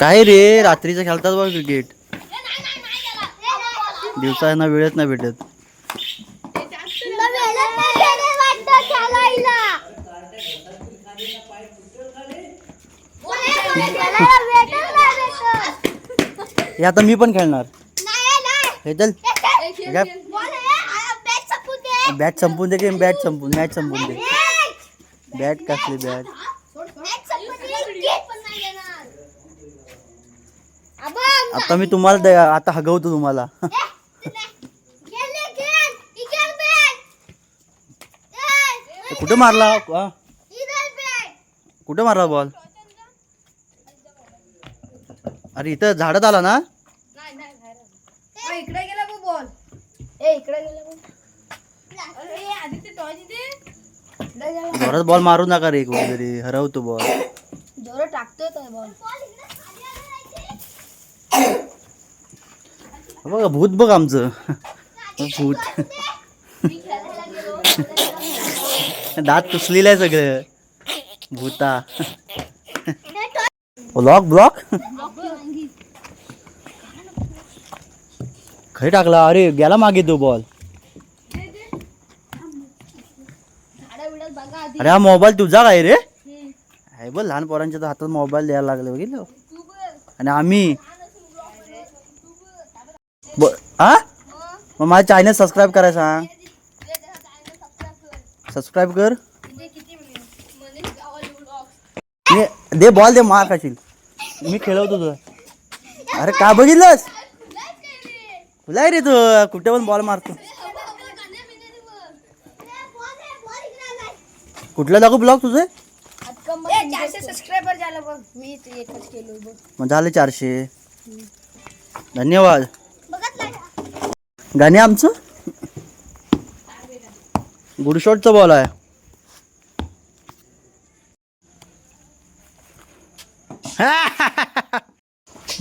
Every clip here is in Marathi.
काय रे? रात्रीचं खेळतात बघ क्रिकेट. दिवसाना वेळच नाही भेटत. हे आता मी पण खेळणार. हे चल. बॅट संपून दे की बॅट संपून मॅच संपून दे. बॅट कसली बॅट? आता मी तुम्हाला दे- आता हगवतो तुम्हाला. कुठे मारला? हा? कुठे मारला बॉल? अरे इथं झाडात आला ना? इकडे गेला बघ बॉल. ए इकडे गेला बघ. अरे आधी ते टॉय दे इकडे गेला. जोरात बॉल मारू नका रे कुठेतरी हरवतो बॉल. जोर टाकतोय तो बॉल. बघा भूत बघ आमचं. भूत. दात पुसलेलं आहे सगळं. भूता. Block block? खै टाकला? अरे गेला मागे तो बॉल अरे हा मोबाईल तुझा काय रे? आहे बघ लहान पोरांच्या हातात मोबाईल द्यायला लागले बघितलं. आणि आम्ही ब- हा मग माझ्या चॅनल सबस्क्राईब करायला सांग सबस्क्राईब कर. मी दे बॉल दे मार खाशील. मी खेळवतो तुझं अरे का बघितलंस? तुला रे तू. कुठे पण बॉल मारतो. कुठला दाखव ब्लॉग तुझे? चारशे सबस्क्रायबर झालं बघ. मी ते एकच केलो बघ. मग झाले चारशे. धन्यवाद. गाणे आमचं? गुडशॉटचा बॉल आहे.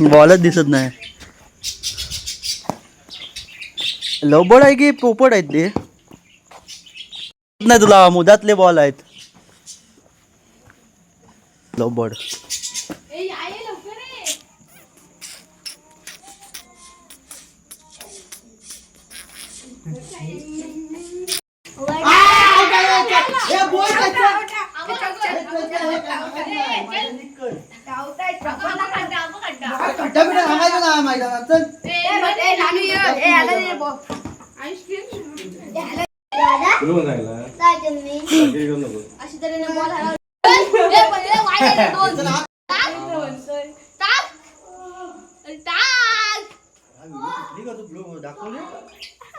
बॉलच दिसत नाही. लवबड आहे की पोपट आहेत ते? नाही तुला मुदातले बॉल आहेत. लवबड. अशी तऱ्हेने बॉल हरवला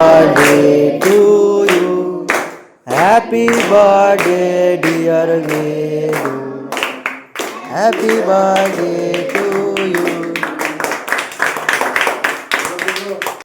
birthday to you. Happy birthday, dear Vedu. Happy birthday to